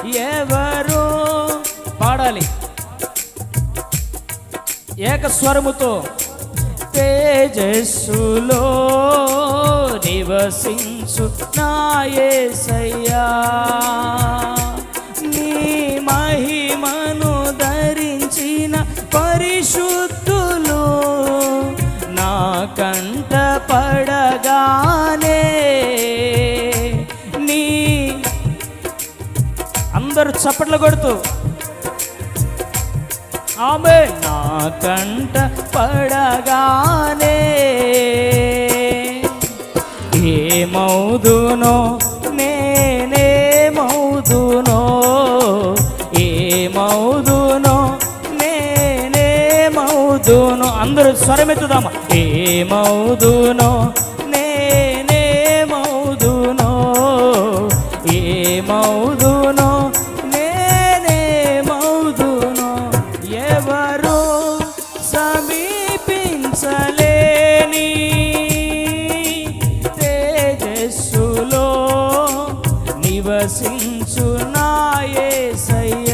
ఎవరు పాడాలి? ఏకస్వరముతో తేజస్సులో నివసించు నాయసయ్యా నీ మహిమను అందరూ చప్పట్లు కొడుతూ ఆమె నా కంట పడగానే ఏమవుదునో నేనేమవుదునో ఏమవుదునో నేనేమవుదునో. అందరూ స్వరమెత్తుదామా ఏమవుదునో నేనేమవుదునో ఏమవుదునో ఎవరు సమీపించలేని తేజస్సులో నివసించు నాయసయ్యా